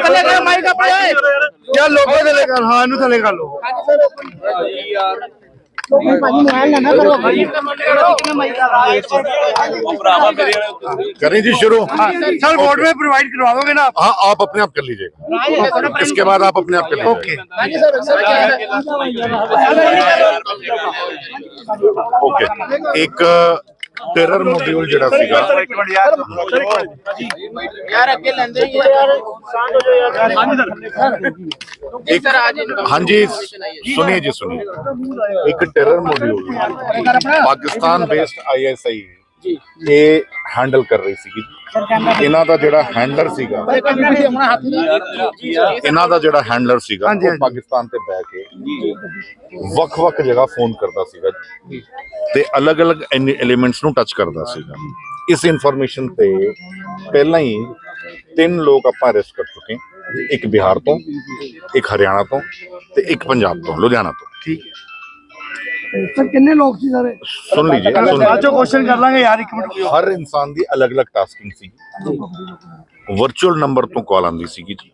ਥੱਲੇ ਕਰ ਮਾਈਕ ਆਪਣੇ ਯਾ ਲੋਗੋ ਥੱਲੇ ਕਰ ਹਾਂ ਇਹਨੂੰ ਥੱਲੇ ਕਰ ਲੋ करें जी शुरू सर बोर्ड में प्रोवाइड करवा दोगे ना आप हाँ आप अपने आप कर लीजिएगा इसके बाद आप अपने आप कर लीजिएगा ओके ਓਕੇ ਇੱਕ ਟੈਰਰ ਮੋਡਿਊਲ ਜਿਹੜਾ ਸੀਗਾ। ਇੱਕ ਮਿੰਟ ਯਾਰ ਯਾਰ ਅੱਗੇ ਲੈਂਦੇ ਹੀ ਯਾਰ ਸ਼ਾਂਤ ਹੋ ਜਾਓ ਯਾਰ। ਹਾਂਜੀ ਸਰ। ਇੱਕ ਸਰ ਆਜ ਹਾਂਜੀ ਸੁਣੀਏ ਜੀ ਸੁਣੀਏ। ਇੱਕ terror module Pakistan based ISI ਇਹ ਹੈਂਡਲ ਕਰ ਰਹੀ ਸੀਗੀ। ਇਹਨਾਂ ਦਾ ਜਿਹੜਾ ਹੈਂਡਲਰ ਸੀਗਾ ਇਹਨਾਂ ਦਾ ਜਿਹੜਾ ਹੈਂਡਲਰ ਸੀਗਾ ਉਹ। ਪਾਕਿਸਤਾਨ ਤੇ ਬਹਿ ਕੇ ਵੱਖ-ਵੱਖ ਜਗ੍ਹਾ ਫੋਨ ਕਰਦਾ ਸੀਗਾ। ਤੇ ਅਲੱਗ-ਅਲੱਗ ਐਲੀਮੈਂਟਸ ਨੂੰ ਟੱਚ ਕਰਦਾ ਸੀਗਾ। ਇਸ ਇਨਫੋਰਮੇਸ਼ਨ ਤੇ ਪਹਿਲਾਂ ਹੀ ਤਿੰਨ ਲੋਕ ਆਪਾਂ ਅਰੈਸਟ ਕਰ ਚੁੱਕੇ। ਇੱਕ ਬਿਹਾਰ ਤੋਂ ਇੱਕ ਹਰਿਆਣਾ ਤੋਂ ਤੇ ਇੱਕ ਪੰਜਾਬ ਤੋਂ ਲੁਧਿਆਣਾ ਤੋਂ। ਠੀਕ ਹੈ। ਸਰ ਕਿੰਨੇ ਲੋਕ ਸੀ ਸਾਰੇ? ਸੁਣ ਲੀਜੀਏ ਸੁਣ ਲੀਜੀਏ। ਬਾਅਦ ਕੁਐਸਚਨ ਕਰ ਲਾਂਗੇ ਯਾਰ ਇੱਕ ਮਿੰਟ ਹਰ ਇਨਸਾਨ ਦੀ ਅਲੱਗ-ਅਲੱਗ ਟਾਸਕਿੰਗ ਸੀ। ਵਰਚੁਅਲ ਨੰਬਰ ਤੋਂ ਕਾਲ ਆਉਂਦੀ ਸੀਗੀ ਜੀ।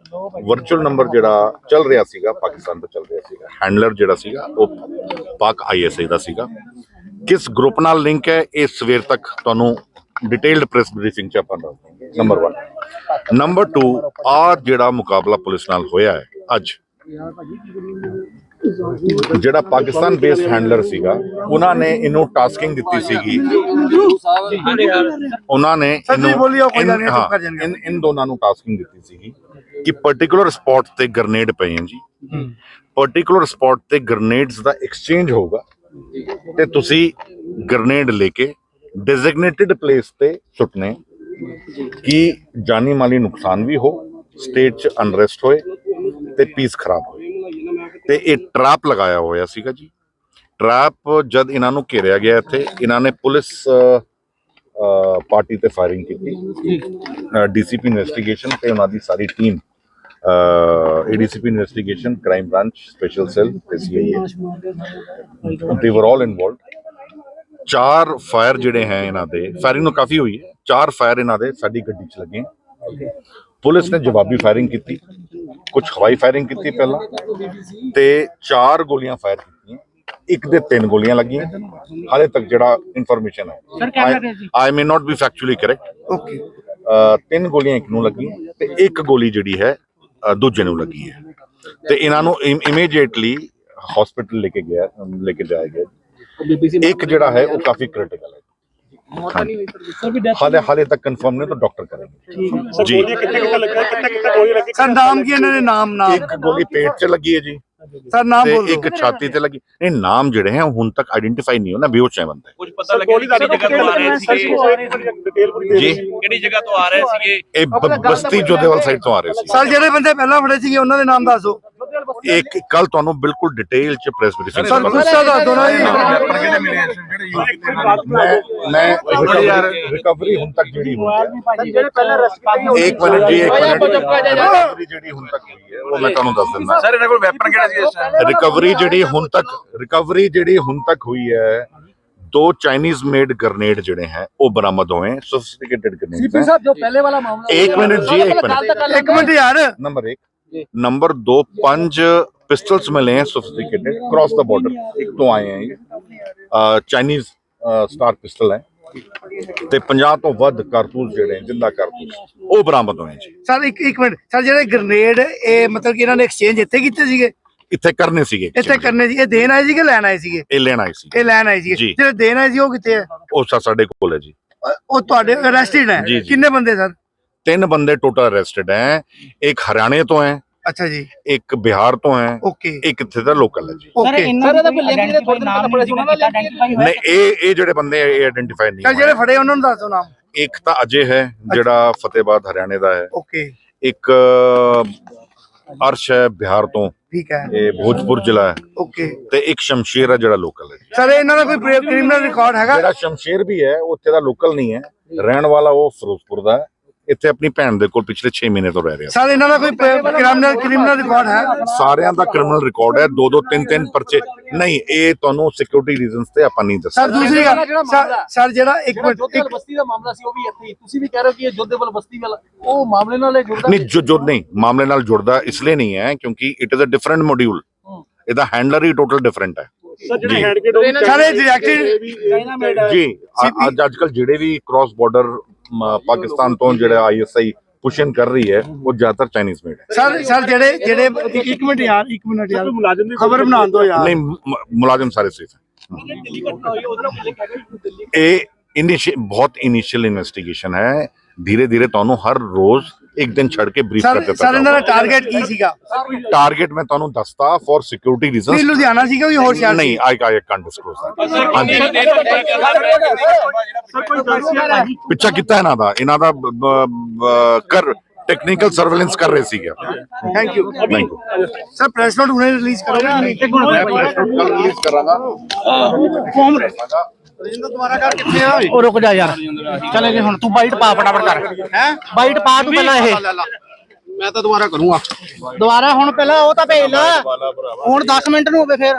ਵਰਚੁਅਲ ਨੰਬਰ ਜਿਹੜਾ ਚੱਲ ਰਿਹਾ ਸੀਗਾ ਪਾਕਿਸਤਾਨ ਤੋਂ ਚੱਲ ਰਿਹਾ ਸੀਗਾ। ਹੈਂਡਲਰ ਜਿਹੜਾ ਸੀਗਾ ਉਹ ਪਾਕ ਆਈਐਸਆਈ ਦਾ ਸੀਗਾ। ਕਿਸ ਗਰੁੱਪ ਨਾਲ ਲਿੰਕ ਹੈ? ਇਹ ਸਵੇਰ ਤੱਕ ਤੁਹਾਨੂੰ ਡਿਟੇਲਡ ਪ੍ਰੈਸ ਬਰੀਫਿੰਗ ਚ ਆਪਾਂ ਦੱਸ ਨੰਬਰ 1 ਨੰਬਰ 2 ਆ ਜਿਹੜਾ ਮੁਕਾਬਲਾ ਪੁਲਿਸ ਨਾਲ ਹੋਇਆ ਹੈ ਅੱਜ। ਜਿਹੜਾ ਪਾਕਿਸਤਾਨ ਬੇਸਡ ਹੈਂਡਲਰ ਸੀਗਾ ਉਹਨਾਂ ਨੇ ਇਹਨੂੰ ਟਾਸਕਿੰਗ ਦਿੱਤੀ ਸੀਗੀ। ਉਹਨਾਂ ਨੇ ਇਹਨੂੰ- ਇਨ- ਦੋਨਾਂ ਨੂੰ ਟਾਸਕਿੰਗ ਦਿੱਤੀ ਸੀਗੀ। ਕਿ ਪਾਰਟਿਕੂਲਰ ਸਪੌਟ ਤੇ ਗ੍ਰਨੇਡ ਪਏ ਹਨ ਜੀ। ਪਾਰਟਿਕੂਲਰ ਸਪੌਟ ਤੇ ਗ੍ਰਨੇਡਸ ਦਾ ਐਕਸਚੇਂਜ ਹੋਊਗਾ ਤੇ ਤੁਸੀਂ ਗ੍ਰਨੇਡ ਲੈ ਕੇ ਡੈਜ਼ਿਗਨੇਟਿਡ ਪਲੇਸ ਤੇ ਸੁੱਟਨੇ। ਕਿ ਜਾਨੀ ਮਾਲੀ ਨੁਕਸਾਨ ਵੀ ਹੋ ਸਟੇਟ 'ਚ ਅਨਰੈਸਟ ਹੋਏ ਤੇ ਪੀਸ ਖਰਾਬ ਹੋਏ। ਤੇ ਇਹ ਟਰੈਪ ਲਗਾਇਆ ਹੋਇਆ ਸੀਗਾ ਜੀ। ਟਰੈਪ ਜਦ ਇਹਨਾਂ ਨੂੰ ਘੇਰਿਆ ਗਿਆ ਇੱਥੇ, ਇਹਨਾਂ ਨੇ ਪੁਲਿਸ ਪਾਰਟੀ ਤੇ ਫਾਇਰਿੰਗ ਕੀਤੀ। ਡੀਸੀਪੀ ਇਨਵੈਸਟੀਗੇਸ਼ਨ ਤੇ ਉਹਨਾਂ ਦੀ ਸਾਰੀ team ADCP investigation crime branch special cell ਤੇ ਸੀਆਈਏ ਦੇ ਵਰ ਆਲ ਇਨਵੋਲਡ ਚਾਰ ਫਾਇਰ ਜਿਹੜੇ ਹੈ ਇਹਨਾਂ ਦੇ ਫਾਇਰਿੰਗ ਨੂੰ ਕਾਫੀ ਹੋਈ ਹੈ। ਚਾਰ ਫਾਇਰ ਇਹਨਾਂ ਦੇ ਸਾਡੀ ਗੱਡੀ 'ਚ ਲੱਗੇ। ਪੁਲਿਸ ਨੇ ਜਵਾਬੀ ਫਾਇਰਿੰਗ ਕੀਤੀ। ਕੁਝ ਹਵਾਈ ਫਾਇਰਿੰਗ ਕੀਤੀ ਪਹਿਲਾਂ ਤੇ ਚਾਰ ਗੋਲੀਆਂ ਫਾਇਰ ਕੀਤੀਆਂ। ਇੱਕ ਦੇ ਤਿੰਨ ਗੋਲੀਆਂ ਲੱਗੀਆਂ। ਹਾਲੇ ਤੱਕ ਜਿਹੜਾ ਇਨਫੋਰਮੇਸ਼ਨ ਹੈ। I may not be factually correct okay ਤਿੰਨ ਗੋਲੀਆਂ ਇੱਕ ਨੂੰ ਲੱਗੀਆਂ ਤੇ ਇੱਕ ਗੋਲੀ ਜਿਹੜੀ ਹੈ ਦੂਜੇ ਨੂੰ ਲੱਗੀ ਹੈ। ਤੇ ਇਹਨਾਂ ਨੂੰ ਇਮੀਡੀਏਟਲੀ ਹਸਪੀਟਲ ਲੈ ਕੇ ਗਿਆ ਲੈ ਕੇ ਜਾਇਆ ਗਿਆ। ਇੱਕ ਜਿਹੜਾ ਹੈ ਉਹ ਕਾਫੀ ਕ੍ਰਿਟੀਕਲ ਹੈ। ਹਾਲੇ ਹਾਲੇ ਤੱਕ ਕੰਫਰਮ ਨਹੀਂ ਤਾਂ ਡਾਕਟਰ ਕਰੇंगे ਜੀ। ਸਰ ਨਾਮ ਕੀ ਇਹਨਾਂ ਦੇ ਨਾਮ ਨਾਮ। ਇੱਕ ਗੋਲੀ ਪੇਟ 'ਚ ਲੱਗੀ ਹੈ ਜੀ। ਸਰ ਨਾਮ ਤੇ ਬੋਲ ਇੱਕ ਛਾਤੀ ਤੇ ਲੱਗੀ। ਇਹ ਨਾਮ ਜਿਹੜੇ ਹੈ ਉਹ ਹੁਣ ਤੱਕ ਆਇਡੈਂਟੀਫਾਈ ਨਹੀਂ ਹੋਣਾ ਬੇਹੋਸ਼ ਹੈ ਬੰਦਾ। ਕੁਝ ਪਤਾ ਲੱਗਿਆ ਕਿ ਕਿਹੜੀ ਜਗ੍ਹਾ ਤੋਂ ਆ ਰਹੇ ਸੀਗੇ? ਜੀ। ਕਿਹੜੀ ਜਗ੍ਹਾ ਤੋਂ ਆ ਰਹੇ ਸੀਗੇ? ਇਹ ਬ- ਬਸਤੀ ਜੋਧੇਵਾਲ ਸਾਈਡ ਤੋਂ ਆ ਰਹੇ ਸੀ। ਸਰ ਜਿਹੜੇ ਬੰਦੇ ਪਹਿਲਾਂ ਫੜੇ ਸੀਗੇ ਉਹਨਾਂ ਦੇ ਨਾਮ ਦੱਸ। ਇੱਕ ਕੱਲ ਤੁਹਾਨੂੰ ਬਿਲਕੁਲ ਡਿਟੇਲ ਚ ਪ੍ਰੈਸ ਬਰੀਫਿੰਗ ਸਰ ਗੁੱਸਾ ਦੱਸ ਦਿਓ ਨਾ ਜੀ ਮੈਂ ਮੈਂ ਰਿਕਵਰੀ ਹੁਣ ਤੱਕ ਜਿਹੜੀ ਹੋਈ ਹੈ ਇੱਕ ਮਿੰਟ ਜੀ ਇੱਕ ਮਿੰਟ ਰਿਕਵਰੀ ਜਿਹੜੀ ਹੁਣ ਤੱਕ ਹੋਈ ਹੈ ਉਹ ਮੈਂ ਤੁਹਾਨੂੰ ਦੱਸ ਦਿੰਦਾ ਸਰ ਇਹਨਾਂ ਕੋਲ ਵੈਪਨ ਕਿਹੜਾ ਸੀ ਇਸ ਟਾਈਮ ਰਿਕਵਰੀ ਜਿਹੜੀ ਹੁਣ ਤੱਕ ਰਿਕਵਰੀ ਜਿਹੜੀ ਹੁਣ ਤੱਕ ਹੋਈ ਹੈ ਦੋ ਚਾਈਨੀਜ਼ ਮੇਡ ਗ੍ਰਨੇਡ ਜਿਹੜੇ ਹੈ ਉਹ ਬਰਾਮਦ ਹੋਏ ਸੋਫਿਸਟੀਕੇਟਡ ਗ੍ਰਨੇਡ ਹੈ ਜੋ ਪਹਿਲੇ ਵਾਲਾ ਮਾਮਲਾ ਇੱਕ ਮਿੰਟ ਜੀ ਇੱਕ ਮਿੰਟ ਇੱਕ ਮਿੰਟ ਯਾਰ नंबर एक नंबर दो पंज पिस्टल्स मिले हैं सोफिस्टिकेटेड क्रॉस द बॉर्डर एक तो आए हैं ये ਚਾਈਨੀਜ਼ ਸਟਾਰ ਪਿਸਟਲ ਹੈ ਤੇ 50 ਤੋਂ ਵੱਧ ਕਾਰਤੂਸ ਜਿਹੜੇ ਹੈ, ਜਿੰਦਾ ਕਾਰਤੂਸ ਉਹ ਬਰਾਮਦ ਹੋਏ ਜੀ ਸਰ ਇੱਕ ਇੱਕ ਮਿੰਟ ਸਰ ਜਿਹੜੇ ਗ੍ਰਨੇਡ ਇਹ ਮਤਲਬ ਕਿ ਇਹਨਾਂ ਨੇ ਐਕਸਚੇਂਜ ਇੱਥੇ ਕੀਤੇ ਸੀਗੇ ਇੱਥੇ ਕਰਨੇ ਸੀਗੇ ਇੱਥੇ exchange। ਕਰਨੇ ਸੀ ਇਹ ਦੇਣ ਆਏ ਸੀਗੇ ਲੈਣ ਆਏ ਸੀਗੇ ਇਹ ਲੈਣ ਆਏ ਸੀ ਇਹ ਲੈਣ ਆਏ ਸੀਗੇ ਜੀ। ਜਿਹੜੇ ਦੇਣ ਆਏ ਸੀ ਉਹ ਕਿੱਥੇ ਹੈ ਉਹ ਸਾ- ਸਾਡੇ ਕੋਲ ਹੈ ਜੀ ਉਹ- ਉਹ ਤੁਹਾਡੇ ਅਰੈਸਟਡ ਹੈ ਜੀ, ਜੀ। ਕਿੰਨੇ ਬੰਦੇ ਸਰ ਤਿੰਨ ਬੰਦੇ ਟੋਟਲ ਅਰੈਸਟਡ ਹੈ ਇੱਕ ਹਰਿਆਣੇ ਤੋਂ ਹੈ ਅੱਛਾ ਜੀ। ਇੱਕ ਬਿਹਾਰ ਤੋਂ ਹੈ ਓਕੇ। ਇੱਕ ਇੱਥੇ ਦਾ ਲੋਕਲ ਹੈ ਜੀ। ਸਰ ਇਹਦਾ ਕੋਈ ਲਿੰਕ ਜਿਹੜੇ ਥੋੜੇ ਦਿਨ ਪਹਿਲਾਂ ਪੜੇ ਸੀ ਉਹਨਾਂ ਦਾ ਲਿੰਕ ਨਹੀਂ ਇਹ ਇਹ ਜਿਹੜੇ ਬੰਦੇ ਹੈ, ਇਹ ਆਇਡੈਂਟੀਫਾਈ ਨਹੀਂ ਸਰ ਜਿਹੜੇ। ਫੜੇ ਉਹਨਾਂ ਨੂੰ ਦੱਸ ਨਾਮ। ਇੱਕ ਤਾਂ ਅਜੇ ਹੈ ਜਿਹੜਾ ਫਤਿਹਬਾਦ ਹਰਿਆਣੇ ਦਾ ਹੈ। ਓਕੇ। ਇੱਕ ਅਰਸ਼ ਹੈ ਬਿਹਾਰ ਤੋਂ। ਠੀਕ ਹੈ। ਇਹ ਭੋਜਪੁਰ ਜ਼ਿਲ੍ਹਾ ਹੈ। ਓਕੇ। ਤੇ ਇੱਕ ਸ਼ਮਸ਼ੀਰ ਹੈ ਜਿਹੜਾ ਲੋਕਲ ਹੈ ਸਰ ਇਹਨਾਂ ਦਾ ਕੋਈ ਕ੍ਰਿਮੀਨਲ ਰਿਕਾਰਡ ਹੈਗਾ? ਜਿਹੜਾ ਸ਼ਮਸ਼ੀਰ ਵੀ ਹੈ ਉਹ ਉੱਥੇ ਦਾ ਲੋਕਲ ਨਹੀਂ ਹੈ। ਰਹਿਣ ਵਾਲਾ ਉਹ ਫਿਰੋਜ਼ਪੁਰ ਦਾ ਹੈ। ਇੱਥੇ ਆਪਣੀ ਭੈਣ ਦੇ ਕੋਲ ਪਿਛਲੇ 6 ਮਹੀਨੇ ਤੋਂ ਰਹਿ ਰਿਹਾ। ਸਰ ਇਹਨਾਂ ਦਾ ਕੋਈ ਕ੍ਰਿਮੀਨਲ ਕ੍ਰਿਮੀਨਲ ਰਿਕਾਰਡ ਹੈ? ਸਾਰਿਆਂ ਦਾ ਕ੍ਰਿਮੀਨਲ ਰਿਕਾਰਡ ਹੈ। ਦੋ ਦੋ ਤਿੰਨ ਤਿੰਨ ਪਰਚੇ। ਨਹੀਂ ਇਹ ਤੁਹਾਨੂੰ ਸਿਕਿਉਰਿਟੀ ਰੀਜ਼ਨਸ ਤੇ ਆਪਾਂ ਨਹੀਂ ਦੱਸ ਸਰ ਦੂਸਰੀ ਗੱਲ ਸਰ- ਸਰ ਜਿਹੜਾ ਇੱਕ ਮਿੰਟ ਜੋਧੇਵਾਲ ਇੱਕ ਬਸਤੀ ਦਾ ਮਾਮਲਾ ਸੀ ਉਹ ਵੀ ਇੱਥੇ ਹੀ। ਤੁਸੀਂ ਵੀ ਕਹਿ ਰਹੇ ਹੋ ਕਿ ਇਹ ਜੋਧੇਵਾਲ ਬਸਤੀ ਵਾਲਾ ਉਹ ਮਾਮਲੇ ਨਾਲ ਇਹ ਜੁੜਦਾ ਨਹੀਂ ਜੋ ਜੋ ਨਹੀਂ ਮਾਮਲੇ ਨਾਲ ਜੁੜਦਾ ਇਸ ਲਈ ਨਹੀਂ ਹੈ ਕਿਉਂਕਿ it is a different module ਇਹਦਾ ਹੈਂਡਲਰ ਹੀ ਟੋਟਲ ਡਿਫਰੈਂਟ ਹੈ। ਸਰ ਜਿਹੜੇ ਜੀ। ਹੈਂਡ ਗੇਟ ਸਰ ਇਹ ਡਾਇਰੈਕਟਡ ਚਾਈਨਾ ਮੇਡ ਜੀ ਅ- ਅੱਜ ਅੱਜ ਕੱਲ ਜਿਹੜੇ ਵੀ ਕ੍ਰਾਸ ਬਾਰਡਰ ਪਾਕਿਸਤਾਨ ਤੋਂ ਜਿਹੜਾ ਆਈਐਸਆਈ ਪੁਸ਼ਨ ਕਰ ਰਹੀ ਹੈ ਉਹ ਜ਼ਿਆਦਾਤਰ ਚਾਈਨੀਜ਼ ਮੇਡ ਹੈ। ਸਰ ਸਰ ਜਿਹੜੇ ਜਿਹੜੇ ਇੱਕ ਮਿੰਟ ਯਾਰ ਇੱਕ ਮਿੰਟ ਯਾਰ। ਮੁਲਾਜ਼ਮ ਦੀ ਖਬਰ ਬਣਾਉਣ ਦੋ ਯਾਰ। ਨਹੀਂ ਮੁਲਾਜ਼ਮ ਸਾਰੇ ਸੇਫ ਹੈ। ਇਹ ਇਨੀਸ਼ੀਅਲ ਬਹੁਤ ਇਨੀਸ਼ੀਅਲ ਇਨਵੈਸਟੀਗੇਸ਼ਨ ਹੈ। ਧੀਰੇ ਧੀਰੇ ਤੁਹਾਨੂੰ ਹਰ ਰੋਜ਼ ਇੱਕ ਦਿਨ ਛੱਡ ਕੇ ਬਰੀਫ ਸਰ ਕਰਦੇ ਸਰ ਇਹਨਾਂ ਦਾ ਟਾਰਗੇਟ ਕੀ ਸੀਗਾ ਟਾਰਗੇਟ ਮੈਂ ਤੁਹਾਨੂੰ ਦੱਸਤਾ ਫॉर ਸਿਕਿਉਰਿਟੀ ਨਹੀਂ ਰੀਜ਼ਨਸ ਲੁਧਿਆਣਾ ਸੀਗਾ ਕੋਈ ਹੋਰ ਸ਼ਹਿਰ ਨਹੀਂ ਆਈ ਆਈ ਹਾਂਜੀ ਕੋਈ ਦੱਸਿਆ ਪਿੱਛਾ ਕੀਤਾ ਇਹਨਾਂ ਦਾ ਇਹਨਾਂ ਦਾ ਕਰ ਟੈਕਨੀਕਲ ਸਰਵੇਲੈਂਸ ਕਰ ਰਹੇ ਸੀਗੇ thank you thank you sir press note ਹੁਣੇ ਰਿਲੀਜ਼ ਕਰੋਗੇ ਨਹੀਂ ਮੈਂ ਪ੍ਰੈਸ ਨੋਟ ਕੱਲ ਰਿਲੀਜ਼ ਕਰਾਂਗਾ ਉਹ ਰੁਕ ਜਾ ਯਾਰ। ਚਲੇ ਗਏ ਹੁਣ ਤੂੰ ਬਾਈਟ ਪਾ ਫਟਾਫਟ ਕਰ। ਹੈ? ਬਾਈਟ ਪਾ ਤੂੰ ਪਹਿਲਾਂ ਇਹ। ਮੈਂ ਤਾਂ ਦੁਬਾਰਾ ਕਰੂੰਗਾ। ਦੁਬਾਰਾ ਹੁਣ ਪਹਿਲਾਂ ਉਹ ਤਾਂ ਭੇਜ ਲੈ। ਹੁਣ 10 ਮਿੰਟ ਨੂੰ ਹੋਵੇ ਫੇਰ।